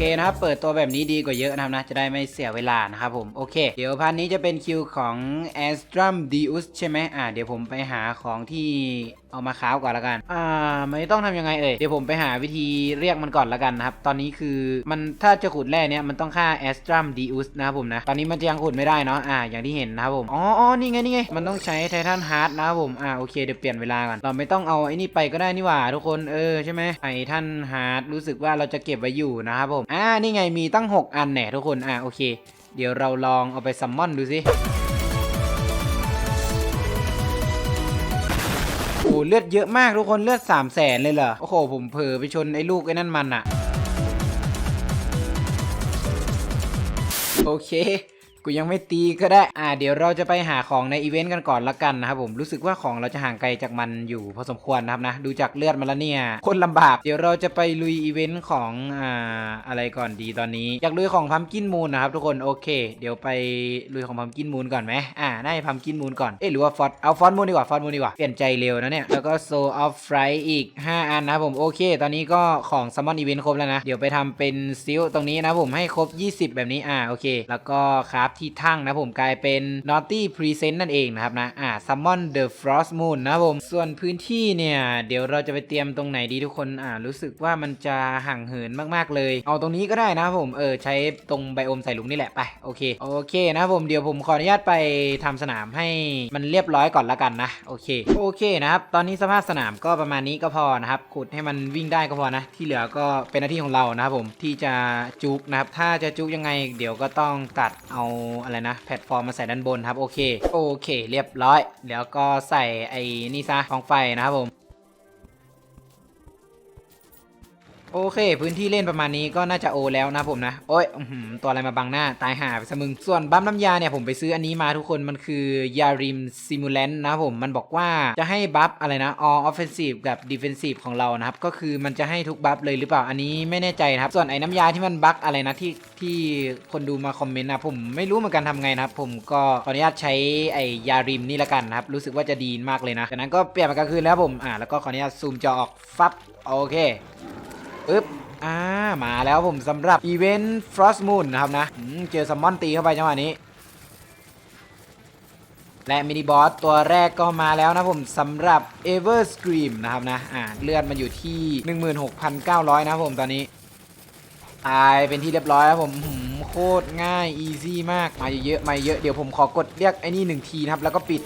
เคนะครับ เปิดตัวแบบนี้ดีกว่าเยอะนะครับนะ จะได้ไม่เสียเวลานะครับผม โอเค เดี๋ยวพันนี้จะเป็นคิวของ a s t r u m Deus ใช่ไหมอ่าเดี๋ยวผมไปหาของที่เอามาค้าวก่อนละกัน อ่า ไม่ต้องทำยังไงเอ่ย เดี๋ยวผมไปหาวิธีเรียกมันก่อนละกันนะครับ ตอนนี้คือมันถ้าจะขุดแร่เนี้ยมันต้องฆ่า a s t r u m Deus นะครับผมนะ ตอนนี้มันจะยังขุดไม่ได้เนาะ อ่า อย่างที่เห็นนะครับผม อ๋ออ๋อนี่ไงนี่ไง มันต้องใช้ไททันฮาร์ดนะครับผม อ่า โอเค เดี๋ยวเปลี่ยนเวลาก่อน เราไม่ต้องเอาไอ้นี่ไปก็ได้นี่หว่าทุกคน เออใช่ไหมไททันฮาร์ดรู้สึกว่าเราจะเก็บไว้อยู่นะครับผม อ่า นี่ไงมีตั้ง 6 อันแหน่ทุกคน อ่า โอเค เดี๋ยวเราลองเอาไปซัมมอนดูสิ เลือดเยอะมากทุกคนเลือด3 0 0แสนเลยเหรอ โอ้โห ผมเผลอไปชนไอ้ลูกไอ้นั่นมันอะโอเค กูยังไม่ตีก็ได้ อ่า เดี๋ยวเราจะไปหาของในอีเวนต์กันก่อนละกันนะครับผมรู้สึกว่าของเราจะห่างไกลจากมันอยู่พอสมควรนะครับนะ ดูจากเลือดมาแล้วเนี่ยคนลำบาก เดี๋ยวเราจะไปลุยอีเวนต์ของอ่าอะไรก่อนดีตอนนี้ อยากลุยของพัมกินมูนนะครับทุกคนโอเค เดี๋ยวไปลุยของพัมกินมูนก่อนไหมอ่าได้พัมกินมูนก่อนเอ๊ะหรือว่าฟอสเอาฟอสมูนดีกว่าฟอสมูนดีกว่าเปลี่ยนใจเร็วนะเนี่ยแล้วก็โซออฟไฟอีก 5 อันนะครับผมโอเค ตอนนี้ก็ของซัมมอนอีเวนต์ครบแล้วนะเดี๋ยวไปทำเป็นซิลตรงนี้นะผมให้ครบ 20 แบบนี้อ่าโอเค แล้วก็คราฟที่ทั่งนะผมกลายเป็น Naughty Present นั่นเองนะครับนะอ่า Summon the Frost Moon นะผมส่วนพื้นที่เนี่ยเดี๋ยวเราจะไปเตรียมตรงไหนดีทุกคนอ่ารู้สึกว่ามันจะห่างเหินมากๆเลย เอาตรงนี้ก็ได้นะผมเออใช้ตรงไบโอมใส่ลุงนี่แหละไปโอเคโอเคนะผมเดี๋ยวผมขออนุญาตไปทำสนามให้มันเรียบร้อยก่อนละกันนะโอเคโอเคนะครับตอนนี้สภาพสนามก็ประมาณนี้ก็พอนะครับขุดให้มันวิ่งได้ก็พอนะ ที่เหลือก็เป็นหน้าที่ของเรานะครับผมที่จะจุกนะครับถ้าจะจุกยังไง เดี๋ยวก็ต้องตัดเอาอะไรนะแพลตฟอร์มมาใส่ด้านบนครับโอเคโอเค เรียบร้อย แล้วก็ใส่ไอ้นี่ซะกองไฟนะครับผม โอเค พื้นที่เล่นประมาณนี้ก็น่าจะโอแล้วนะผมนะ โอ้ยตัวอะไรมาบังหน้า ตายหาไปซะมึง ส่วนบัฟน้ำยาเนี่ยผมไปซื้ออันนี้มาทุกคนมันคือยาริมซิมูเลนต์นะผมมันบอกว่าจะให้บัฟอะไรนะ all offensive กับ defensive ของเรานะครับ ก็คือมันจะให้ทุกบัฟเลยหรือเปล่าอันนี้ไม่แน่ใจนะครับ ส่วนไอ้น้ำยาที่มันบั๊กอะไรนะที่ที่คนดูมาคอมเมนต์นะผมไม่รู้เหมือนกันทำไงนะครับ ผมก็ขออนุญาตใช้ไอ้ยาริมนี่ละกันนะครับรู้สึกว่าจะดีมากเลยนะจากนั้นก็เปลี่ยนมากลางคืนแล้วผมอ่าแล้วก็ขออนุญาตซูมจอออกฟับโอเค ปึ๊บอ่ามาแล้วผมสำหรับอีเวนต์ Frost Moon นะครับนะเจอซัมมอนตีเข้าไปจังหวะนี้ และมินิบอสตัวแรกก็มาแล้วนะผมสำหรับ Ever Scream นะครับนะอ่าเลือดมันอยู่ที่ 16,900 นะครับผมตอนนี้ ตายเป็นที่เรียบร้อยแล้วผมโคตรง่าย อีซี่มาก มาเยอะๆมาเยอะ เดี๋ยวผมขอกดเรียกไอ้นี่หนึ่งทีนะครับ แล้วก็ปิด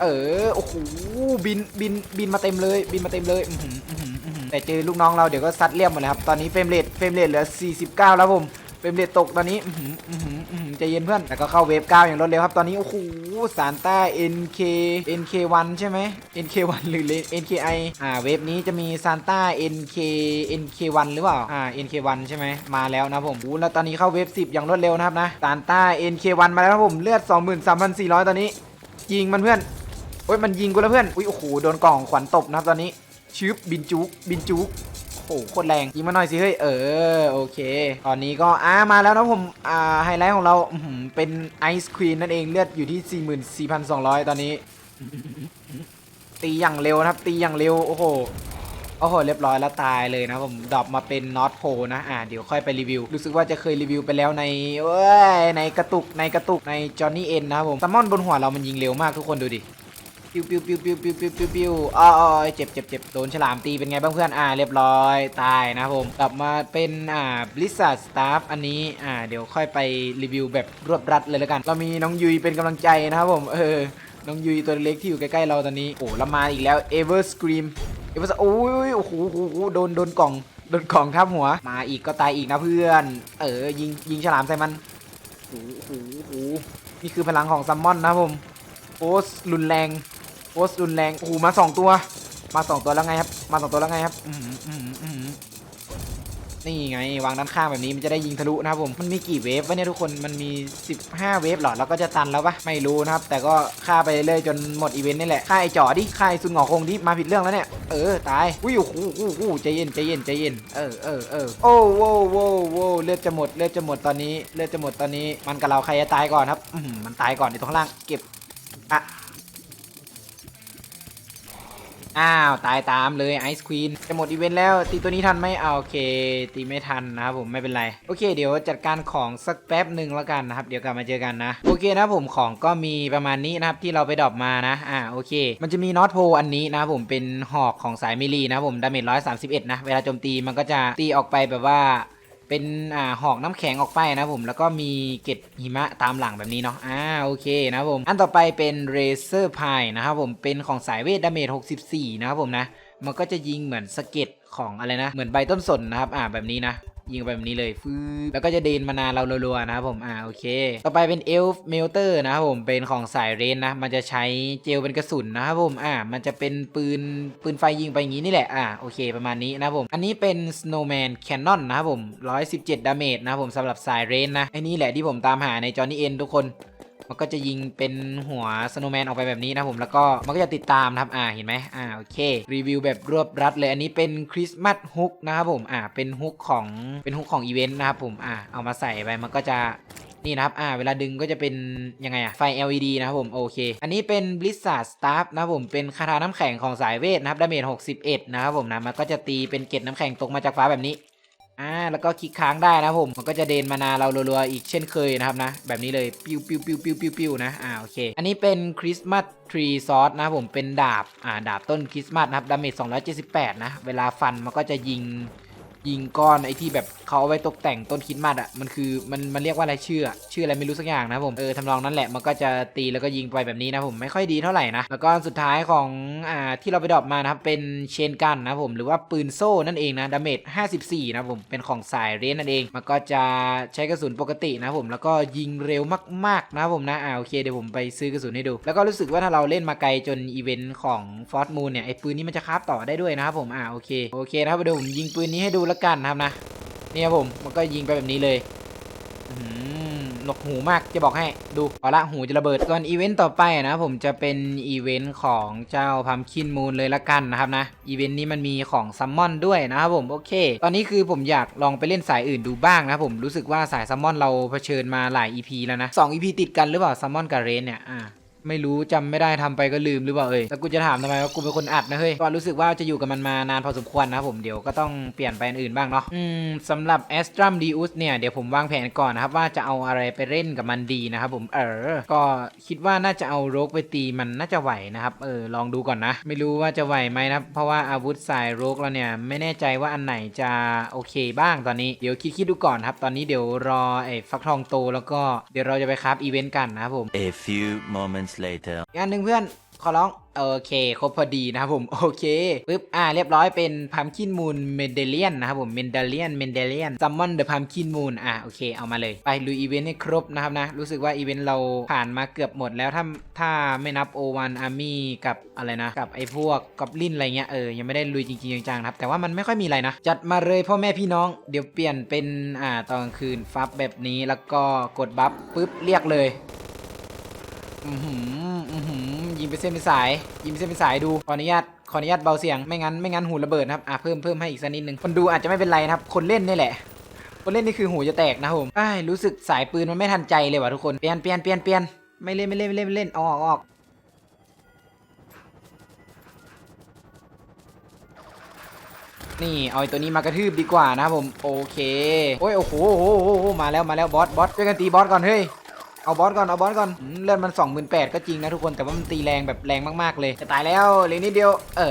เออ โอ้โห บิน บิน บินมาเต็มเลย บินมาเต็มเลย อื แต่เจอลูกน้องเราเดี๋ยวก็ซัดเรียบหมดเลยครับตอนนี้เฟรมเรทเฟรมเรทเหลือ 49 แล้วผมเฟรมเรทตกตอนนี้อือใจเย็นเพื่อนแล้วก็เข้าเวฟ9อย่างรวดเร็วครับตอนนี้โอ้โหซานต้า NK NK1 ใช่ไหม NK1 หรือ NKI อ่าเวฟนี้จะมีซานต้า NK NK1 หรือเปล่าอ่า NK1 ใช่ไหมมาแล้วนะผมอู้แล้วตอนนี้เข้าเวฟ10 อย่างรวดเร็วนะครับนะซานต้า NK1 มาแล้วครับผมเลือด 23,400 ตอนนี้ ยิงมันเพื่อนโอ้ยมันยิงกูแล้วเพื่อนอุ้ยโอ้โหโดนกล่องขวัญตบนะครับตอนนี้ ชืบบินจุกบินจุกโอ้โหโคตรแรงยิงมาหน่อยสิเฮ้ยเออโอเค ตอนนี้ก็อ่ามาแล้วนะผมอ่าไฮไลท์ของเราเป็นไอศครีมนั่นเองเลือดอยู่ที่ 44,200 ตอนนี้ ตีอย่างเร็วนะครับ ตีอย่างเร็วโอ้โหโอ้โหเรียบร้อยแล้วตายเลยนะผมดรอปมาเป็นน็อตโพนะอ่าเดี๋ยวค่อยไปรีวิว รู้สึกว่าจะเคยรีวิวไปแล้วในเว้ยในกระตุกในกระตุกในจอห์นนี่เอ็นนะครับผมซัมมอนบนหัวเรามันยิงเร็วมากทุกคนดูดิ ปิวปิวปิวปิวปิวปิวปิวปิวอ๋ออ๋อเจ็บเจ็บเจ็บโดนฉลามตีเป็นไงบ้างเพื่อน อ่า เรียบร้อย ตายนะผม กลับมาเป็นอ่า Blizzard Staff อันนี้ อ่า เดี๋ยวค่อยไปรีวิวแบบรวบรัดเลยแล้วกัน เรามีน้องยุยเป็นกำลังใจนะครับผม เออ น้องยุยตัวเล็กที่อยู่ใกล้ๆเราตอนนี้ โอ้แล้วมาอีกแล้ว Ever Scream Ever โอ้ยโอ้โหโอ้โหโดน โดนกล่อง โดนกล่องทับหัว มาอีกก็ตายอีกนะเพื่อน เออ ยิง ยิงฉลามใส่มันโอ้โหโอ้นี่คือพลังของซัมมอนนะผมโอ้รุนแรง ต์รุนแรงโอ้โหมาสองตัว มาสองตัวแล้วไงครับ มาสองตัวแล้วไงครับอืมอืมนี่ไงวางด้านข้างแบบนี้มันจะได้ยิงทะลุนะครับผมมันมีกี่เวฟวะเนี่ยทุกคนมันมี 15 เวฟเหรอแล้วก็จะตันแล้วปะไม่รู้นะครับ แต่ก็ฆ่าไปเรื่อยๆจนหมดอีเวนต์นี่แหละฆ่าไอ้จ่อดิฆ่าไอ้ซุนหงอคงดิมาผิดเรื่องแล้วเนี่ยเออตายอุ้ยโอ้โหโอ้โหใจเย็นใจเย็นใจเย็นเออเออเออโอ้โวโว้โวเลือดจะหมดเลือดจะหมดตอนนี้เลือดจะหมดตอนนี้ มันกับเราใครจะตายก่อนครับมมันตายก่อนในตรงข้างล่างเก็บอะ อ้าว ตายตามเลยไอซ์ควีนจะหมดอีเวนต์แล้ว ตีตัวนี้ทันไหมเอาโอเค ตีไม่ทันนะครับผมไม่เป็นไร โอเค เดี๋ยวจัดการของสักแป๊บหนึ่งแล้วกันนะครับ เดี๋ยวกลับมาเจอกันนะ โอเคนะผมของก็มีประมาณนี้นะครับ ที่เราไปดรอปมานะ อ่าโอเค มันจะมีน็อตโพอันนี้นะผมเป็นหอกของสายมิลีนะผมดาเมจร้อยสามสิบเอ็ดนะเวลาโจมตีมันก็จะตีออกไปแบบว่า เป็นอ่าหอกน้ำแข็งออกไปนะผมแล้วก็มีเกล็ดหิมะตามหลังแบบนี้เนาะอ่าโอเคนะผมอันต่อไปเป็นเรเซอร์พายนะครับผมเป็นของสายเวทดาเมจ64 นะครับผมนะ มันก็จะยิงเหมือนสะเก็ดของอะไรนะ เหมือนใบต้นสนนะครับ อ่าแบบนี้นะ ยิงไปแบบนี้เลยฟืแล้วก็จะเดินมานาเรารัวๆนะครับผม อ่าโอเค ต่อไปเป็นเอลฟ์เมลเตอร์นะครับผม เป็นของสายเรนนะ มันจะใช้เจลเป็นกระสุนนะครับผม อ่า มันจะเป็นปืนปืนไฟยิงไปอย่างนี้นี่แหละ อ่าโอเคประมาณนี้นะครับผม อันนี้เป็น Snowman Cannon นะครับผม117ดาเมจนะครับผมสำหรับสายเรนนะไอ้นี่แหละที่ผมตามหาในจอนี่เอ็นทุกคน มันก็จะยิงเป็นหัวสโนว์แมนออกไปแบบนี้นะผมแล้วก็มันก็จะติดตามนะครับอ่าเห็นไหมอ่าโอเค รีวิวแบบรวบรัดเลยอันนี้เป็นคริสต์มาสฮุกนะครับผมอ่าเป็นฮุกของเป็นฮุกของอีเวนต์นะครับผมอ่าเอามาใส่ไปมันก็จะนี่นะครับ อ่า เวลาดึงก็จะเป็นยังไงอะไฟ LED นะครับผม โอเค อันนี้เป็น Blizzard Staff นะครับผม เป็นคาถาน้ำแข็งของสายเวทนะครับ ดาเมจ 61 นะครับผมนะ มันก็จะตีเป็นเกล็ดน้ำแข็งตกมาจากฟ้าแบบนี้ อ่าแล้วก็คลิกค้างได้นะผมมันก็จะเดนมานาเรารัวๆอีกเช่นเคยนะครับนะ แบบนี้เลยปิ้วปิ้วปิ้วปิ้วปิ้วปิ้วนะอ่าโอเค อันนี้เป็นคริสต์มาสทรีซอสนะผมเป็นดาบอ่าดาบต้นคริสต์มาสนะครับดาเมจ278 นะ เวลาฟันมันก็จะยิง ยิงก้อนไอ้ที่แบบเขาเอาไว้ตกแต่งต้นคริสต์มาสอะมันคือมันมันเรียกว่าอะไรชื่ออะชื่ออะไรไม่รู้สักอย่างนะผมเออทำนองนั้นแหละมันก็จะตีแล้วก็ยิงไปแบบนี้นะผมไม่ค่อยดีเท่าไหร่นะแล้วก็สุดท้ายของอ่าที่เราไปดรอปมานะครับเป็นเชนกันนะผมหรือว่าปืนโซ่นั่นเองนะดาเมจ54 นะผมเป็นของสายเรนนั่นเอง มันก็จะใช้กระสุนปกตินะผมแล้วก็ยิงเร็วมากๆนะผมนะอ่าโอเคเดี๋ยวผมไปซื้อกระสุนให้ดู แล้วก็รู้สึกว่าถ้าเราเล่นมาไกลจนอีเวนต์ของฟอร์ m มูนเนี่ยไอ้ปืนนี้มันจะคาฟต่อได้ด้วยนะครับผมอ่าโอเคโอเคนะครับเดี๋ยวผมยิงปืนนี้ให้ดูแล้วกันนะครับนะเนี่ยครับผมมันก็ยิงไปแบบนี้เลยหนกหูมากจะบอกให้ดูเอาละหูจะระเบิดก่อนอีเวนต์ต่อไปนะผมจะเป็นอีเวนต์ของเจ้าพัมคินมูนเลยละกันนะครับนะอีเวนต์นี้มันมีของซัมมอนด้วยนะครับผมโอเค ตอนนี้คือผมอยากลองไปเล่นสายอื่นดูบ้างนะผมรู้สึกว่าสายซัมมอนเราเผชิญมาหลาย EP แล้วนะ2 EP ติดกันหรือเปล่าซัมมอนกับเรนเนี่ยอ่า ไม่รู้จำไม่ได้ทำไปก็ลืมหรือเปล่าเอ่ยแล้วกูจะถามทำไมว่ากูเป็นคนอัดนะเฮ้ยก็รู้สึกว่าจะอยู่กับมันมานานพอสมควรนะครับผมเดี๋ยวก็ต้องเปลี่ยนไปอันอื่นบ้างเนาะอืมสำหรับ a s t r a m d e u s เนี่ยเดี๋ยวผมวางแผนก่อนนะครับว่าจะเอาอะไรไปเล่นกับมันดีนะครับผมเออ ก็คิดว่าน่าจะเอาโรกไปตีมันน่าจะไหวนะครับเออลองดูก่อนนะ ไม่รู้ว่าจะไหวไหมนะเพราะว่าอาวุธสายโรกเราเนี่ยไม่แน่ใจว่าอันไหนจะโอเคบ้างตอนนี้เดี๋ยวคิดคิดดูก่อนครับตอนนี้เดี๋ยวรอไอ้ฟักทองโตแล้วก็เดี๋ยวเราจะไปคราฟอีเวนต์กันนะครับผม A few moments later. อีกอันหนึ่งเพื่อนขอร้อง โอเค ครบพอดีนะครับผม โอเคปึ๊บอ่าเรียบร้อยเป็นพัมคินมูนเมนเดเลียนนะครับผมเมนเดเลียนเมนเดเลียนซัมมอนเดอะพัมคินมูนอ่าโอเคเอามาเลย ไปลุยอีเวนต์ให้ครบนะครับนะ รู้สึกว่าอีเวนต์เราผ่านมาเกือบหมดแล้วถ้าถ้าไม่นับ O1 Army กับอะไรนะ กับไอ้พวกกับลินอะไรเงี้ยเออยังไม่ได้ลุยจริงๆจังๆครับแต่ว่ามันไม่ค่อยมีอะไรนะ จัดมาเลยพ่อแม่พี่น้องเดี๋ยวเปลี่ยนเป็นอ่าตอนกลางคืนฟับแบบนี้แล้วก็กดบัฟปึ๊บเรียกเลย อือหืออือหือยิงไปเส้นเป็นสาย ยิงไปเส้นเป็นสายดูขออนุญาตขออนุญาตเบาเสียงไม่งั้นไม่งั้นหูระเบิดนะครับอะเพิ่มเพิ่มให้อีกสักนิดนึงคนดูอาจจะไม่เป็นไรนะครับคนเล่นนี่แหละ คนเล่นนี่คือหูจะแตกนะผมไอ้ายรู้สึกสายปืนมันไม่ทันใจเลยว่ะทุกคนเปลี่ยนเปลี่ยนเปลี่ยนเปลี่ยนไม่เล่นไม่เล่นไม่เล่นไม่เล่นเอาออกเอาออกนี่เอาไอ้ตัวนี้มากระทืบดีกว่านะครับผมโอเคโอ้ยโอ้โหโอ้โหโอ้โหมาแล้วมาแล้วบอสบอสช่วยกันตีบอสก่อนเฮ้ย เอาบอสก่อน เอาบอสก่อนอืมเลือดมัน28,000ก็จริงนะทุกคน แต่ว่ามันตีแรงแบบแรงมากๆเลย จะตายแล้วเหลือนิดเดียว เอ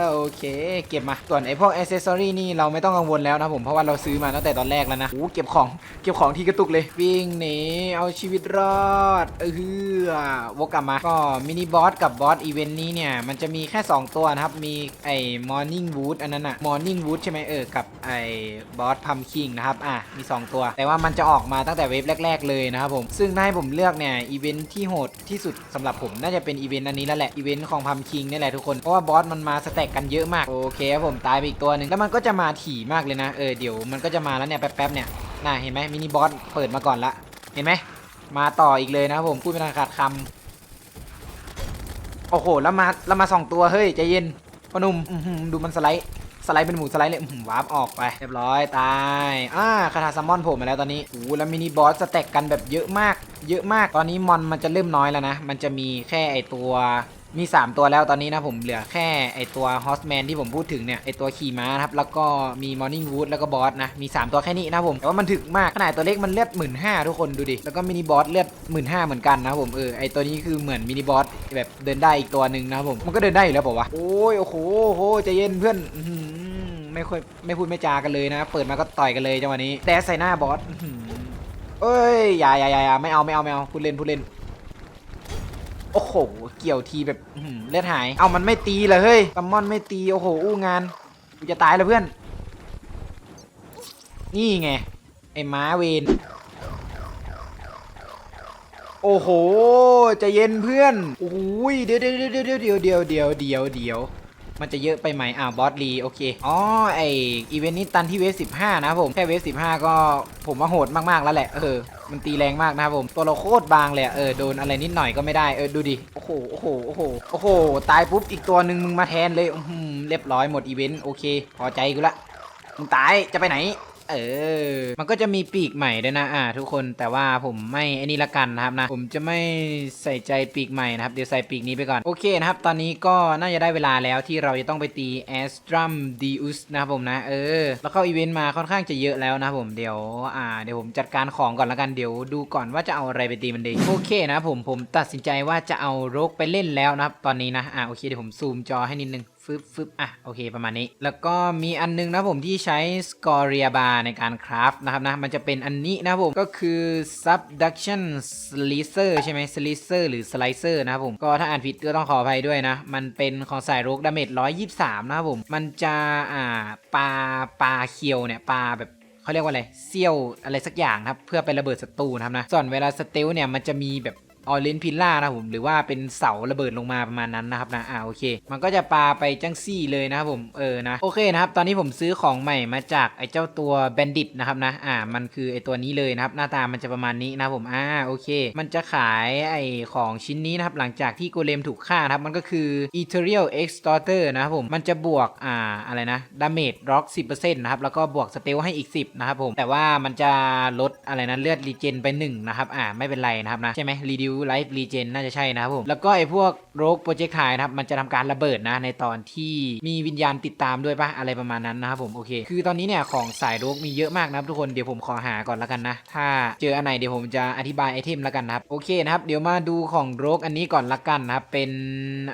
อ โอเค เก็บมา ส่วนไอพวกอ c เซสซอรี่นี่เราไม่ต้องกังวลแล้วนะผม เพราะว่าเราซื้อมาตั้งแต่ตอนแรกแล้วนะโอ้เก็บของ เก็บของที่กระตุกเลย วิ่งหนี เอาชีวิตรอด เออฮือวกกลับมา ก็มินิบอสกับบอสอีเวนต์นี้เนี่ย มันจะมีแค่ 2 ตัวนะครับ มีไอ้มอร์นิ่งวูดอันนั้นอะมอร์นิ่งวูดใช่ไหมเออ กับไอ้บอสพัมคิงนะครับ อะ มี 2 ตัว แต่ว่ามันจะออกมาตั้งแต่เวฟแรก ๆ เลยนะครับผม ซึ่งถ้าให้ผมเลือกเนี่ยอีเวนต์ที่โหดที่สุดสำหรับผมน่าจะเป็นอีเวนต์อันนี้แล้วแหละอีเวนต์ของพัมคิงนี่แหละทุกคนเพราะว่าบอสมันมาสแต็กกันเยอะมากโอเคครับผมตายไปอีกตัวหนึ่งแล้วมันก็จะมาถี่มากเลยนะเออเดี๋ยวมันก็จะมาแล้วเนี่ยแป๊บๆเนี่ยน่าเห็นไหมมินิบอสเปิดมาก่อนละเห็นไหมมาต่ออีกเลยนะครับผมพูดเป็นทางขาดคำโอ้โหแล้วมาแล้วมาสองตัวเฮ้ยใจเย็นพนุ่มดูมันสไลด์ สไลด์เป็นหมูสไลด์เลยหือวาร์ปออกไป เรียบร้อยตายอ่าคาถาซัมมอนโผล่มาแล้วตอนนี้โอ้โหแล้วมินิบอสสแตกกันแบบเยอะมาก เยอะมากตอนนี้มอนมันจะเริ่มน้อยแล้วนะ มันจะมีแค่ไอตัวมี 3 ตัวแล้วตอนนี้นะผมเหลือแค่ไอตัวฮอสแมนที่ผมพูดถึงเนี่ยไอตัวขี่ม้าครับแล้วก็มีมอร์นิ่งวูดแล้วก็บอสนะมี 3 ตัวแค่นี้นะผมแต่ว่ามันถึกมากขนาดตัวเล็กมันเลือดหมื่นห้าทุกคนดูดิแล้วก็มินิบอสเลือดหมื่นห้าเหมือนกันนะผมเออไอตัวนี้คือเหมือนมินิบอสแบบเดินได้อีกตัวหนึ่งนะผมมันก็เดินได้อยู่แล้วเปล่าวะโอ้ยโอ้โหโอ้โหใจเย็นเพื่อน ไม่ค่อยไม่พูดไม่จากันเลยนะ เปิดมาก็ต่อยกันเลยจังหวะนี้แต่ใส่หน้าบอสเอ้ยอย่าอย่าอย่าไม่เอาไม่เอาไม่เอาพูดเล่นพูดเล่นโอ้โห เกี่ยวทีแบบเลือดหาย เอามันไม่ตีเลยเฮ้ยซัมมอนไม่ตี โอ้โห อู้งานกูจะตายแล้วเพื่อน นี่ไง ไอ้ม้าเวนโอ้โห จะเย็นเพื่อนโอ้ยเดี๋ยวเดี๋ยวเดี๋ยวเดี๋ยวเดี๋ยวเดี๋ยวเดี๋ยวเดี๋ยว มันจะเยอะไปไหมอ่าบอสลีโอเค อ๋อ ไออีเวนต์นี้ตันที่เวฟสินะครับผม แค่เวฟ15ก็ผมว่าโหดมาก ๆ แล้วแหละ เออ มันตีแรงมากนะครับผม ตัวเราโคตรบางเลยเออ โดนอะไรนิดหน่อยก็ไม่ได้ เออ ดูดิ โอ้โห โอ้โห โอ้โห โอ้โห ตายปุ๊บ อีกตัวหนึ่งมึงมาแทนเลย อืมเรียบร้อยหมดอีเวนต์ โอเค พอใจกูละ มึงตาย จะไปไหน เออ มันก็จะมีปีกใหม่ด้วยนะ อ่า ทุกคน แต่ว่าผมไม่ไอ้นี่ละกันนะครับนะ ผมจะไม่ใส่ใจปีกใหม่นะครับ เดี๋ยวใส่ปีกนี้ไปก่อน โอเคนะครับ ตอนนี้ก็น่าจะได้เวลาแล้วที่เราจะต้องไปตีแอสตรัมดีอุสนะครับผมนะ เออ แล้วเข้าอีเวนต์มาค่อนข้างจะเยอะแล้วนะครับผม เดี๋ยว อ่า เดี๋ยวผมจัดการของก่อนละกัน เดี๋ยวดูก่อนว่าจะเอาอะไรไปตีมันดี โอเคนะผม ผมตัดสินใจว่าจะเอาโรกไปเล่นแล้วนะครับ ตอนนี้นะ อ่า โอเค เดี๋ยวผมซูมจอให้นิดนึง ฟึบฟึบอะโอเคประมาณนี้ แล้วก็มีอันนึงนะผมที่ใช้ Scoria Bar ในการคราฟนะครับนะมันจะเป็นอันนี้นะผมก็คือ Subduction Slicer ใช่ไหม Slicer หรือ Slicer นะครับผมก็ถ้าอ่านผิดก็ต้องขออภัยด้วยนะ มันเป็นของสายรุกดาเมจ123 นะครับผม มันจะอ่าปลาปลาเคียวเนี่ยปลาแบบเขาเรียกว่าอะไรเซี่ยวอะไรสักอย่างครับ เพื่อไประเบิดศัตรูนะครับนะ ส่วนเวลาสเตลเนี่ยมันจะมีแบบ ออเรนพิลล่านะผมหรือว่าเป็นเสาระเบิดลงมาประมาณนั้นนะครับนะอ่าโอเค มันก็จะปาไปจังซี่เลยนะครับผมเออนะโอเคนะครับตอนนี้ผมซื้อของใหม่มาจากไอ้เจ้าตัวแบนดิตนะครับนะอ่ามันคือไอ้ตัวนี้เลยนะครับหน้าตามันจะประมาณนี้นะผมอ่าโอเค มันจะขายไอ้ของชิ้นนี้นะครับหลังจากที่โกเลมถูกฆ่านะครับมันก็คือ Ethereal Extorter นะครับผมมันจะบวกอ่าอะไรนะดาเมจร็อก 10%นะครับแล้วก็บวกสเตลให้อีก 10นะครับผมแต่ว่ามันจะลดอะไรนะเลือดรีเจนไป1นะครับอ่าไม่เป็นไรนะครับนะใช่ไหม Reduce Life Regen น่าจะใช่นะครับผม แล้วก็ไอ้พวกโรคโปรเจกต์ไทนะครับ มันจะทำการระเบิดนะในตอนที่มีวิญญาณติดตามด้วยปะอะไรประมาณนั้นนะครับผมโอเค คือตอนนี้เนี่ยของสายโรคมีเยอะมากนะครับทุกคนเดี๋ยวผมขอหาก่อนแล้วกันนะ ถ้าเจออันไหนเดี๋ยวผมจะอธิบายไอเทมแล้วกันนะครับโอเคนะครับเดี๋ยวมาดูของโรคอันนี้ก่อนละกันนะครับเป็น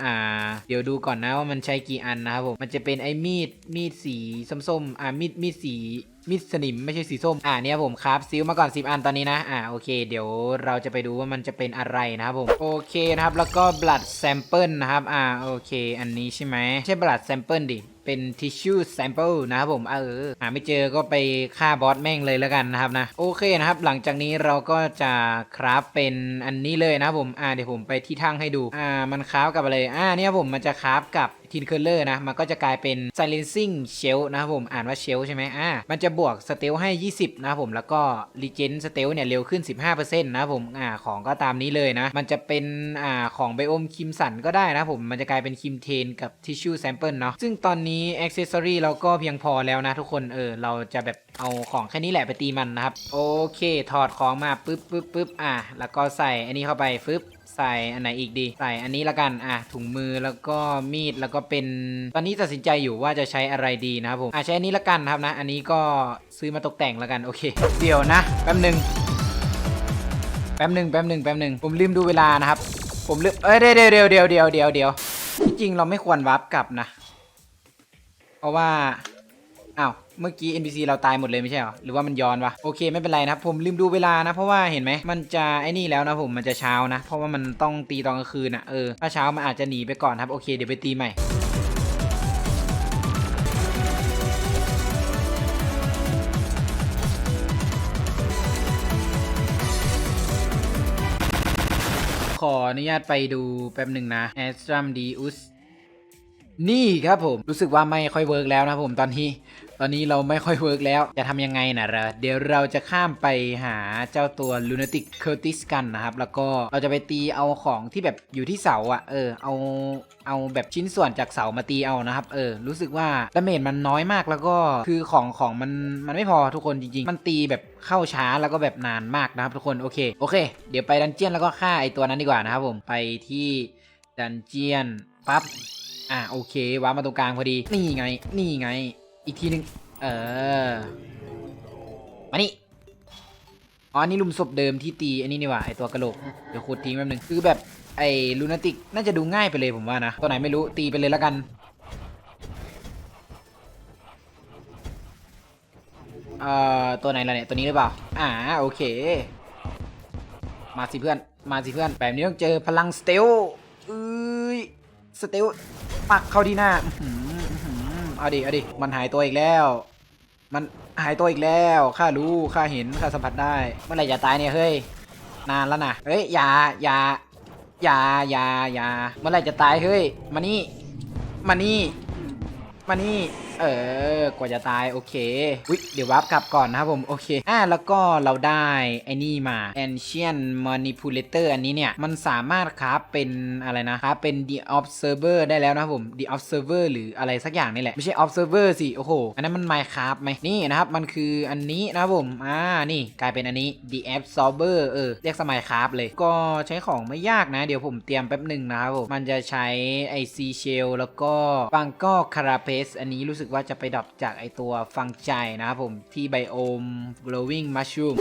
อ่าเดี๋ยวดูก่อนนะว่ามันใช้กี่อันนะครับผมมันจะเป็นไอ้มีดมีดสีส้มๆอ่ามีดมีดสี มิดสนิมไม่ใช่สีส้ม อ่าเนี่ยผมครับซิลมาก่อน 10 อันตอนนี้นะ อ่าโอเค เดี๋ยวเราจะไปดูว่ามันจะเป็นอะไรนะครับผม โอเคนะครับ แล้วก็ blood sample นะครับ อ่าโอเค อันนี้ใช่ไหมใช่ blood sample ดิเป็น tissue sample นะครับผม เออ หาไม่เจอก็ไปฆ่าบอสแม่งเลยแล้วกันนะครับนะ โอเคนะครับ หลังจากนี้เราก็จะคราฟเป็นอันนี้เลยนะครับผม อ่าเดี๋ยวผมไปที่ทั้งให้ดู อ่า มันคราฟกับอะไร อ่าเนี่ยผมมันจะคราฟกับ ทินเคอร์เลอร์นะ มันก็จะกลายเป็น silencing shell นะครับผม อ่านว่า shell ใช่ไหมอ่า มันจะบวกสเตลให้ 20 นะครับผม แล้วก็ regen สเตลเนี่ย เร็วขึ้น 15%นะครับผม อ่า ของก็ตามนี้เลยนะ มันจะเป็น อ่า ของไบโอมคิมสันก็ได้นะผม มันจะกลายเป็นคิมเทนกับ tissue sample เนาะ ซึ่งตอนนี้ accessory เราก็เพียงพอแล้วนะทุกคน เออ เราจะแบบเอาของแค่นี้แหละไปตีมันนะครับ โอเค ถอดของมาปึ๊บปึ๊บปึ๊บอะแล้วก็ใส่อันนี้เข้าไปฟึบ ใส่อันไหนอีกดี ใส่อันนี้ละกันอะถุงมือแล้วก็มีดแล้วก็เป็นตอนนี้ตัดสินใจอยู่ว่าจะใช้อะไรดีนะครับผมอะใช้อันนี้ละกันครับนะ อันนี้ก็ซื้อมาตกแต่งละกันโอเค เดี๋ยวนะแป๊บหนึ่งแป๊บหนึ่งแป๊บหนึ่งแป๊บหนึ่งผมลืมดูเวลานะครับ ผมลืมเอ้ยเดี๋ยวเดี๋ยวเดี๋ยวเดี๋ยวเดี๋ยวเดี๋ยวที่จริงเราไม่ควรวาร์ปกลับนะ เพราะว่าอ้าว เมื่อกี้ NPC เราตายหมดเลยไม่ใช่เหรอ หรือว่ามันย้อนวะ โอเคไม่เป็นไรนะครับ ผมลืมดูเวลานะ เพราะว่าเห็นไหม มันจะไอ้นี่แล้วนะผม มันจะเช้านะ เพราะว่ามันต้องตีตอนกลางคืนนะเออ ถ้าเช้ามันอาจจะหนีไปก่อนครับ โอเค เดี๋ยวไปตีใหม่ขออนุญาตไปดูแป๊บหนึ่งนะ a s t r a m d i u s นี่ครับผมรู้สึกว่าไม่ค่อยเวิร์กแล้วนะผมตอนนี้ ตอนนี้เราไม่ค่อยเวิร์กแล้วจะทำยังไงนะเราเดี๋ยวเราจะข้ามไปหาเจ้าตัว Lunatic Curtis กันนะครับ แล้วก็เราจะไปตีเอาของที่แบบอยู่ที่เสาอะ่ะ เออ เอาเอาแบบชิ้นส่วนจากเสามาตีเอานะครับ เออ รู้สึกว่าดาเมจมันน้อยมากแล้วก็คือของของมันมันไม่พอทุกคนจริงๆ มันตีแบบเข้าช้าแล้วก็แบบนานมากนะครับทุกคนโอเคโอเค เดี๋ยวไปดันเจียนแล้วก็ฆ่าไอตัวนั้นดีกว่านะครับผมไปที่ดันเจียนปั๊บ อะโอเควางมาตรงกลางพอดี นี่ไง นี่ไง อีกทีหนึ่งเออ มานี่ อ๋ออันนี่ลุมศพเดิมที่ตี อันนี้นี่หว่า ไอตัวกระโหลก เดี๋ยวขุดทิ้งแป๊บนึง คือแบบไอลูนาติก น่าจะดูง่ายไปเลยผมว่านะ ตัวไหนไม่รู้ ตีไปเลยแล้วกันเอ่อตัวไหนล่ะเนี่ย ตัวนี้หรือเปล่า อ่า โอเค มาสิเพื่อน มาสิเพื่อน แบบนี้ต้องเจอพลังสเตลเอ้ย สเตล ปักเข้าที่หน้าอื้อหืออื้อหือเอาดิเอาดิมันหายตัวอีกแล้ว มันหายตัวอีกแล้วข้ารู้ข้าเห็นข้าสัมผัสได้ เมื่อไหร่จะตายเนี่ยเฮ้ยนานแล้วนะเฮ้ยอย่าอย่าอย่าอย่าอย่าเมื่อไหร่จะตายเฮ้ยมานี่มานี่ มานี่ เออ กว่าจะตายโอเควิเดี๋ยววับกลับก่อนนะครับผม โอเค อ่าแล้วก็เราได้ไอ้นี่มา Ancient Manipulator อันนี้เนี่ย มันสามารถคราฟเป็นอะไรนะครับเป็น The Observer ได้แล้วนะครับผม The Observer หรืออะไรสักอย่างนี่แหละ ไม่ใช่ Observer สิ โอ้โห อันนั้นมัน Minecraft ไหมนี่นะครับ มันคืออันนี้นะครับผม อ่า นี่กลายเป็นอันนี้ The Absorber เออ เรียกสมัยคราฟเลย ก็ใช้ของไม่ยากนะ เดี๋ยวผมเตรียมแป๊บหนึ่งนะครับผม มันจะใช้ไอซีเชลแล้วก็ฟังก็คาราเพสอันนี้รู้สึกว่าจะไปดับจากไอตัวฟังใจนะครับผมที่ไบโอม glowing mushroom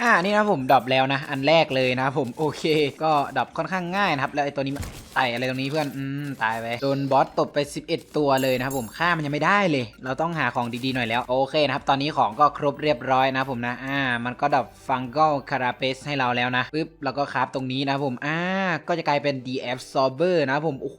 อ่านี่นะผมดับแล้วนะ อันแรกเลยนะครับผมโอเค ก็ดับค่อนข้างง่ายนะครับ แล้วไอตัวนี้ ไต่อะไรตรงนี้เพื่อนอืมตายไปโดนบอสตบไป 11 ตัวเลยนะครับผมฆ่ามันยังไม่ได้เลย เราต้องหาของดีๆหน่อยแล้วโอเคนะครับตอนนี้ของก็ครบเรียบร้อยนะผมนะอ่ามันก็ดรอปฟังเก็คาราเปสให้เราแล้วนะปึ๊บแล้วก็คราฟตรงนี้นะผมอ่าก็จะกลายเป็น d f s o r b e r นะครับผมโอ้โห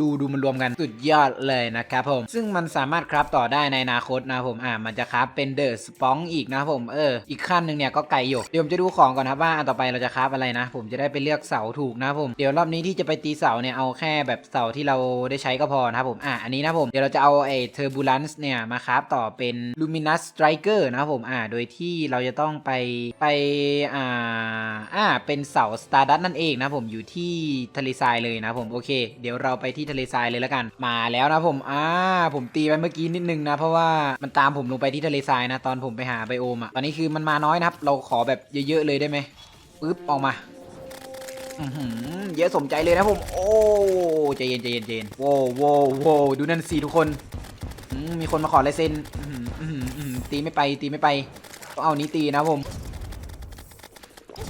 ดูดูมันรวมกันสุดยอดเลยนะครับผม ซึ่งมันสามารถคราฟต่อได้ในอนาคตนะผมอ่ามันจะคราฟเป็นเดอะสปองอีกนะผมเอออีกขั้นหนึ่งเนี่ยก็ไกลอยู่เดี๋ยวผมจะดูของก่อนนะครับว่าอันต่อไปเราจะคราฟอะไรนะ ผมจะได้ไปเลือกเสาถูกนะผมเดี๋ยวรอบนี้ที่จะไปตีเสาเนี่ยเอาแค่แบบเสาที่เราได้ใช้ก็พอนะครับผมอ่าอันนี้นะผมเดี๋ยวเราจะเอาไอ้เทอร์บูลันซ์เนี่ยมาคราฟต่อเป็น luminous striker นะครับผมอ่าโดยที่เราจะต้องไปไปอ่าอ่าเป็นเสา stardust นั่นเองนะผมอยู่ที่ทะเลทรายเลยนะผมโอเค เดี๋ยวเราไปที่ทะเลทรายเลยแล้วกันมาแล้วนะผมอ่าผมตีไปเมื่อกี้นิดนึงนะเพราะว่ามันตามผมลงไปที่ทะเลทรายนะตอนผมไปหาไบโอมอะตอนนี้คือมันมาน้อยนะครับเราขอแบบเยอะๆเลยได้ไหมปึ๊บออกมา อื้อหือเยอะสมใจเลยนะผม โอ้ใจเย็นใจเย็นใจเย็นโว้วโว้วโว้วดูนั่นสิทุกคนอืมมีคนมาขอลายเซ็นอื้อหืออื้อหืออื้อหือตีไม่ไปตีไม่ไปต้องเอานี้ตีนะผม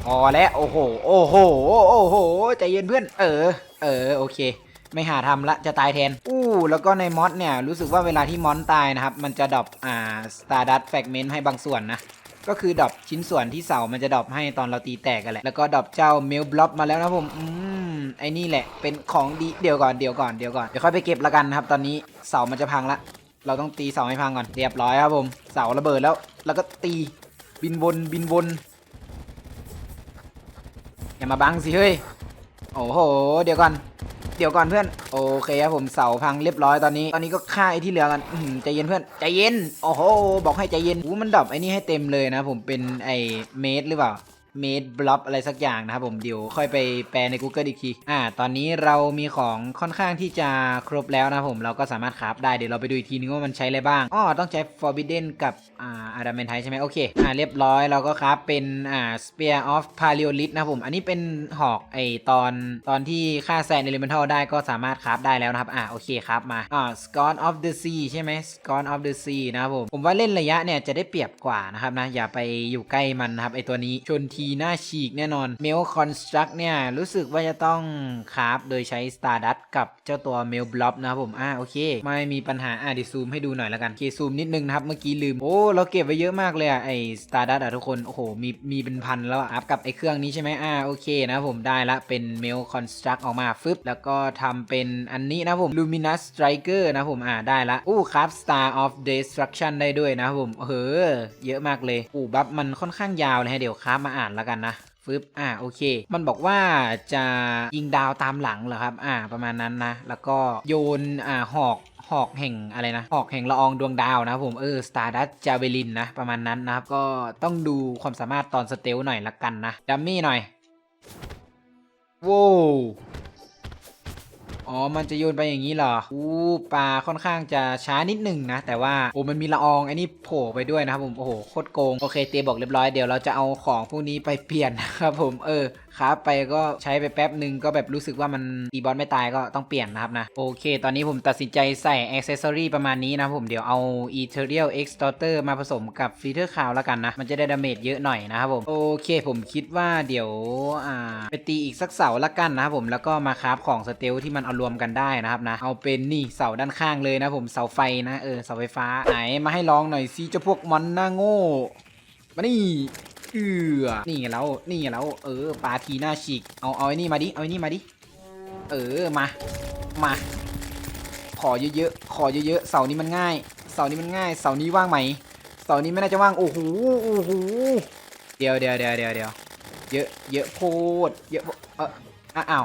พอแล้วโอ้โห โอ้โห โอ้โห ใจเย็นเพื่อน เออ เออ โอเค ไม่หาทำละ จะตายแทน อู้ แล้วก็ในมอสเนี่ย รู้สึกว่าเวลาที่มอนตายนะครับ มันจะดรอปอ่า Stardust Fragment ให้บางส่วนนะ ก็คือดรอปชิ้นส่วนที่เสามันจะดรอปให้ตอนเราตีแตกกันแหละ แล้วก็ดรอปเจ้าเมลบล็อบมาแล้วนะผมอืมไอ้นี่แหละ เป็นของดีเดี๋ยวก่อนเดี๋ยวก่อนเดี๋ยวก่อนเดี๋ยวค่อยไปเก็บละกันนะครับ ตอนนี้เสามันจะพังละ เราต้องตีเสาให้พังก่อนเรียบร้อยครับผมเสาระเบิดแล้ว แล้วก็ตีบินวนบินวนอย่ามาบังสิเฮ้ยโอ้โห เดี๋ยวก่อน ดี๋ยวก่อนเพื่อน โอเคครับผมเสาพังเรียบร้อยตอนนี้ ตอนนี้ก็ฆ่าไอ้ที่เหลือกันใจเย็นเพื่อนใจเย็น โอ้โห บอกให้ใจเย็นอู้มันดับไอ้นี่ให้เต็มเลยนะ ผมเป็นไอ้เมดหรือเปล่า เมดบล็อบอะไรสักอย่างนะครับผมเดี๋ยวค่อยไปแปลใน Google อีกทีอ่าตอนนี้เรามีของค่อนข้างที่จะครบแล้วนะผมเราก็สามารถคราฟได้เดี๋ยวเราไปดูอีกทีนึงว่ามันใช้อะไรบ้างอ้อต้องใช้ Forbidden กับอ่า Adamantite ใช่ไหมโอเคอ่าเรียบร้อยเราก็คราฟเป็นอ่า Spear of Paleolith นะผม อันนี้เป็นหอกไอตอนตอนที่ฆ่าแซน Elemental ได้ก็สามารถคราฟได้แล้วนะครับอ่าโอเคครับมาอ่า Scott of the Sea ใช่ไหม Scott of the Sea นะครับผมผมว่าเล่นระยะเนี่ยจะได้เปรียบกว่านะครับนะอย่าไปอยู่ใกล้มันนะครับไอตัวนี้ชนทีหน้าฉีกแน่นอน m e l Construct เนี่ยรู้สึกว่าจะต้องคราฟโดยใช้ Stardust กับเจ้าตัว m e l Blob นะครับผมอ่าโอเค ไม่มีปัญหาอ่าเดี๋ยวซูมให้ดูหน่อยละกันเคซูมนิดนึงนะครับเมื่อกี้ลืม โอ้ เราเก็บไว้เยอะมากเลยอะไอ Stardust อะทุกคน โอ้โห มีมีเป็นพันแล้วอัพกับไอเครื่องนี้ใช่ไหมอ่าโอเคนะผมได้ละเป็น m e l Construct ออกมาฟึบแล้วก็ทำเป็นอันนี้นะครับผม Luminous Striker นะผมอ่าได้ละอู้ครับ Star of Destruction ได้ด้วยนะผมเฮ้อเยอะมากเลยอู้บัฟมันค่อนข้างยาวเลยฮะเดี๋ยวครับมาอ่านแล้วกันนะฟึบอ่าโอเค มันบอกว่าจะยิงดาวตามหลังเหรอครับ อ่า ประมาณนั้นนะ แล้วก็โยนอ่าหอกหอกแห่งอะไรนะหอกแห่งละอองดวงดาวนะผมเออสตาร์ดัตจาเวลินนะ ประมาณนั้นนะครับ ก็ต้องดูความสามารถตอนสเตลหน่อยละกันนะดัมมี่หน่อยโว้ อ๋อ มันจะโยนไปอย่างนี้เหรอ อู้ปลาค่อนข้างจะช้านิดหนึ่งนะ แต่ว่าโอ้มันมีละอองไอ้นี่โผล่ไปด้วยนะครับผม โอ้โห โคตรโกง โอเค เตยบอกเรียบร้อย เดี๋ยวเราจะเอาของพวกนี้ไปเปลี่ยนนะครับผม เออครับไปก็ใช้ไปแป๊บหนึ่งก็แบบรู้สึกว่ามันตีบอสไม่ตายก็ต้องเปลี่ยนนะครับนะโอเค ตอนนี้ผมตัดสินใจใส่อ c เซสซอรีประมาณนี้นะผมเดี๋ยวเอา Ethereal Extorter มาผสมกับ f i l t e r Cloud แล้วกันนะ มันจะได้ดาเมจเยอะหน่อยนะครับผม โอเคผมคิดว่าเดี๋ยวอ่าไปตีอีกสักเสาละกันนะครับผมแล้วก็มาคราฟของสเตลที่มันเอารวมกันได้นะครับนะ เอาเป็นนี่เสาด้านข้างเลยนะผมเสาไฟนะเออเสาไฟฟ้าไหนมาให้ลองหน่อยซิเจ้าพวกมอนหน้าโง่มานี่ เอือนี่ไงแล้วนี่ไงแล้วเออปลาทีหน้าฉีกเอาเอาไอ้นี่มาดิเอาไอ้นี่มาดิเออมามาขอเยอะๆขอเยอะๆเสานี้มันง่าย เสานี้มันง่าย เสานี้ว่างไหมเสานี้ไม่น่าจะว่างโอ้โหโอ้โหเดี๋ยวเดี๋ยวเดี๋ยวเดี๋ยวเดี๋ยวเยอะเยอะโพดเยอะเอออ้าว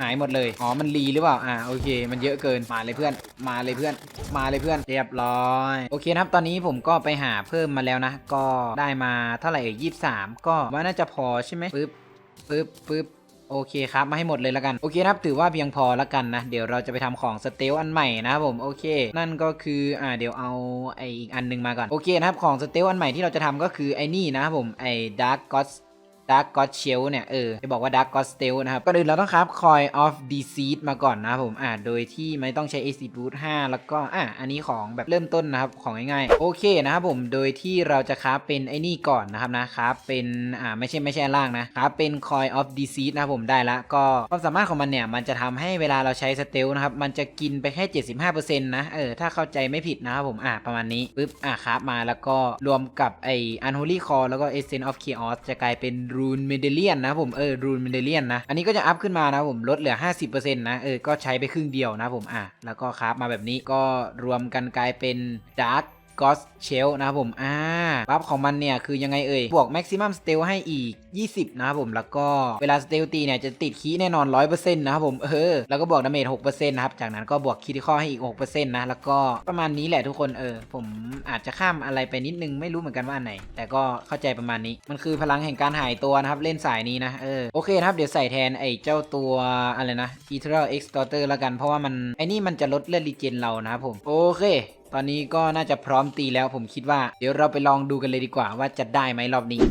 หายหมดเลย อ๋อ มันรีหรือเปล่า อ่า โอเค มันเยอะเกิน มาเลยเพื่อน มาเลยเพื่อน มาเลยเพื่อน เรียบร้อย โอเคนะครับ ตอนนี้ผมก็ไปหาเพิ่มมาแล้วนะ ก็ได้มาเท่าไหร่เอ่ยยี่สามก็ว่าน่าจะพอใช่ไหมปึ๊บ ปึ๊บ ปึ๊บโอเคครับมาให้หมดเลยแล้วกันโอเคนะครับถือว่าเพียงพอแล้วกันนะ เดี๋ยวเราจะไปทำของสเตลอันใหม่นะครับผมโอเค นั่นก็คืออ่าเดี๋ยวเอาไออีกอันหนึงมาก่อนโอเคนะครับของสเตลอันใหม่ที่เราจะทำก็คือไอ้นี่นะครับผมไอ้ Dark God Dark God Shell เนี่ย เออ จะบอกว่า Dark God Steel นะครับก็อื่นเราต้องครับ Coin of Deceit มาก่อนนะผม อ่า โดยที่ไม่ต้องใช้ AC Boost 5 แล้วก็ อ่าอันนี้ของแบบเริ่มต้นนะครับ ของง่ายๆ โอเคนะครับผม โดยที่เราจะคราฟเป็นไอ้นี่ก่อนนะครับนะครับ เป็น อ่า ไม่ใช่ไม่ใช่ล่างนะครับ เป็น Coin of Deceit นะครับผม ได้ละ ก็ความสามารถของมันเนี่ย มันจะทำให้เวลาเราใช้สเตลนะครับ มันจะกินไปแค่ 75%นะ เออ ถ้าเข้าใจไม่ผิดนะครับผม อ่า ประมาณนี้ ปึ๊บ อ่าครับมา แล้วก็รวมกับไอ้ Unholy Core แล้วก็ Essence of Chaos จะกลายเป็นรูนเมเดเลียนนะผมเออรูนเมเดเลียนนะ อันนี้ก็จะอัพขึ้นมานะผมลดเหลือ 50%นะเออก็ใช้ไปครึ่งเดียวนะผมอะแล้วก็ครับมาแบบนี้ก็รวมกันกลายเป็นดาร์ก g o s s h e l นะครับผมอ่าบัฟของมันเนี่ย คือยังไงเอ่ย บวก Maximum Steal ให้อีก 20 นะครับผม แล้วก็เวลา Steal ตีเนี่ย จะติดคีแน่นอน 100%นะครับผม เออ แล้วก็บวกดาเมจ6%นะครับ จากนั้นก็บวกคิดข้อให้อีก 6%นะ แล้วก็ประมาณนี้แหละทุกคน เออ ผมอาจจะข้ามอะไรไปนิดนึง ไม่รู้เหมือนกันว่าอันไหน แต่ก็เข้าใจประมาณนี้ มันคือพลังแห่งการหายตัวนะครับ เล่นสายนี้นะ เออ โอเคนะครับ เดี๋ยวใส่แทนไอ้เจ้าตัวอะไรนะ Eternal Extorter แล้วกัน เพราะว่ามันไอ้นี่มันจะลดเลือดรีเจนเรานะครับผม โอเค ตอนนี้ก็น่าจะพร้อมตีแล้วผมคิดว่า เดี๋ยวเราไปลองดูกันเลยดีกว่าว่าจะได้ไหมรอบนี้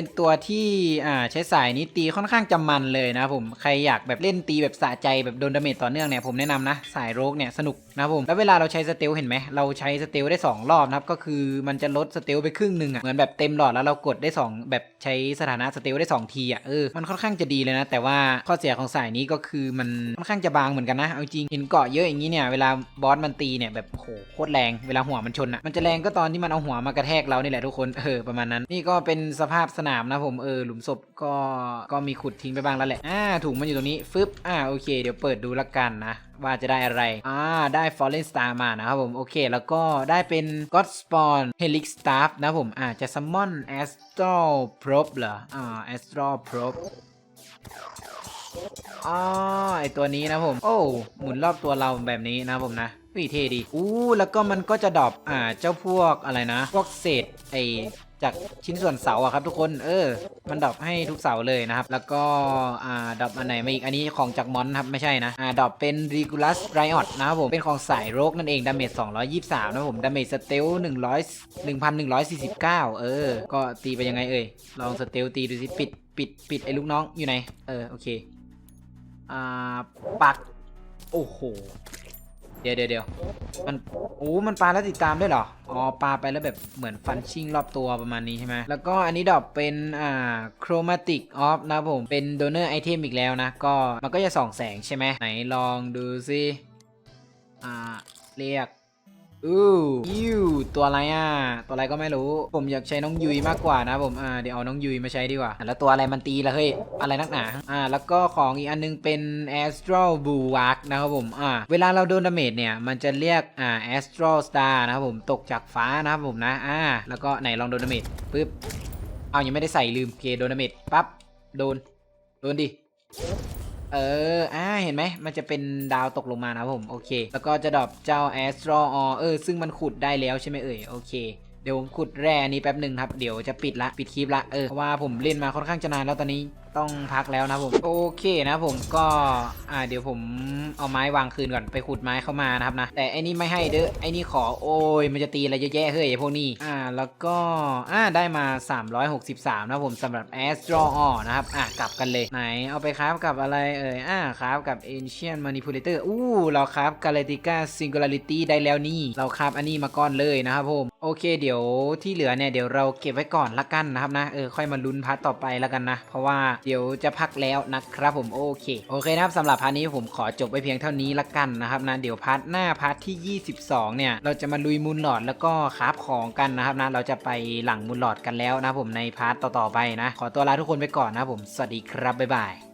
เป็น ตัวที่อ่าใช้สายนี้ตีค่อนข้างจะมันเลยนะผมใครอยากแบบเล่นตีแบบสะใจแบบโดนดาเมจต่อเนื่องเนี่ยผมแนะนำนะสายโรกเนี่ยสนุกนะผมแล้วเวลาเราใช้สเตลเห็นไหมเราใช้สเตลได้ 2 รอบนะครับก็คือมันจะลดสเตลไปครึ่งหนึ่งอะเหมือนแบบเต็มหลอดแล้วเรากดได้ 2 แบบใช้สถานะสเตลได้ 2 ทีอะเออมันค่อนข้างจะดีเลยนะ แต่ว่าข้อเสียของสายนี้ก็คือมันค่อนข้างจะบางเหมือนกันนะเอาจริงเห็นเกาะเยอะอย่างนี้เนี่ยเวลาบอสมันตีเนี่ยแบบโหโคตรแรงเวลาหัวมันชนอะมันจะแรงก็ตอนที่มันเอาหัวมากระแทกเรานี่แหละทุกคนเออประมาณนั้นนี่ก็เป็นสภาพสนามนะผมเออหลุมศพก็ก็มีขุดทิ้งไปบ้างแล้วแหละอ่าถุงมันอยู่ตรงนี้ฟึบอ่าโอเค เดี๋ยวเปิดดูละกันนะว่าจะได้อะไร อ่า ได้ Fallen Star มานะครับผม โอเค แล้วก็ได้เป็น God Spawn Helix Staff นะผม อ่า จะ Summon Astral Probe เหรอ อ่า Astral Probe อ๋อไอตัวนี้นะผม โอ้ หมุนรอบตัวเราแบบนี้นะผมนะวิเท่ดี อู้ แล้วก็มันก็จะดรอปอ่า เจ้าพวกอะไรนะ พวกเศษไอ จากชิ้นส่วนเสาอะครับทุกคน เออ มันดรอปให้ทุกเสาเลยนะครับ แล้วก็ อ่าดรอปอันไหนมาอีก อันนี้ของจากมอนครับ ไม่ใช่นะ อ่าดรอปเป็น Regulus Riot นะครับผม เป็นของสายโรกนั่นเอง ดาเมจ 223 นะครับผม ดาเมจสเตล100 1149 เออ ก็ตีไปยังไงเอ่ย ลองสเตลตีดูสิ ปิด ปิด ปิดไอ้ลูกน้องอยู่ไหน เออ โอเค อ่า ปัก โอ้โห เดี๋ยวเดี๋ยวเดี๋ยวมันโอ้มันปลาแล้วติดตามด้วยเหรอ อ๋อปลาไปแล้วแบบเหมือนฟันชิ่งรอบตัวประมาณนี้ใช่ไหม แล้วก็อันนี้ดอกเป็นอ่า chromatic off นะผม เป็นโดเนอร์ไอเทมอีกแล้วนะ ก็มันก็จะส่องแสงใช่ไหมไหนลองดูซิ อ่า เรียก อู้ยูตัวอะไรอะ ตัวอะไรก็ไม่รู้ ผมอยากใช้น้องยุยมากกว่านะผมอ่าเดี๋ยวเอาน้องยุยมาใช้ดีกว่า แล้วตัวอะไรมันตีละเฮ้ยอะไรนักหนาอ่า แล้วก็ของอีกอันนึงเป็น Astral Bulwark นะครับผมอ่าเวลาเราโดนดาเมจเนี่ย มันจะเรียกอ่า Astral Star นะครับผมตกจากฟ้านะครับผมนะอ่าแล้วก็ไหนลองโดนดาเมจปึ๊บเอายังไม่ได้ใส่ลืมเคโดนดาเมจปั๊บโดนโดนดิ เออ อ่า เห็นไหม มันจะเป็นดาวตกลงมานะครับผม โอเค แล้วก็จะดรอปเจ้าแอสตรออเออ ซึ่งมันขุดได้แล้วใช่ไหมเอ่ย โอเค เดี๋ยวผมขุดแร่นี้แป๊บหนึ่งครับ เดี๋ยวจะปิดละ ปิดคลิปละ เออ เพราะว่าผมเล่นมาค่อนข้างจะนานแล้วตอนนี้ต้องพักแล้วนะผมโอเคนะผมก็อ่าเดี๋ยวผมเอาไม้วางคืนก่อนไปขุดไม้เข้ามานะครับนะแต่ไอ้นี่ไม่ให้เด้อไอ้นี่ขอโอ้ยมันจะตีอะไรเยอะแยะเฮ้ยพวกนี้อ่าแล้วก็อ่าได้มา 363 นะครับผมสำหรับ Astro Ore นะครับอะกลับกันเลยไหนเอาไปคราฟกับอะไรเอ่ยอ่าคราฟกับ Ancient Manipulator อู้เราคราฟ Galactica Singularity ได้แล้วนี่เราคราฟอันนี้มาก่อนเลยนะครับผมโอเคเดี๋ยวที่เหลือเนี่ยเดี๋ยวเราเก็บไว้ก่อนละกันนะครับนะเออค่อยมาลุ้นพาร์ทต่อไปละกันนะ เพราะว่าเดี๋ยวจะพักแล้วนะครับผมโอเค โอเคนะครับสำหรับพาร์ทนี้ผมขอจบไปเพียงเท่านี้ละกันนะครับนะเดี๋ยวพาร์ทหน้าพาร์ทที่ 22 เนี่ย เราจะมาลุยมูลหลอดแล้วก็คราฟของกันนะครับนะเราจะไปหลังมูลหลอดกันแล้วนะผมในพาร์ทต่อๆไปนะ ขอตัวลาทุกคนไปก่อนนะผมสวัสดีครับบ๊ายบาย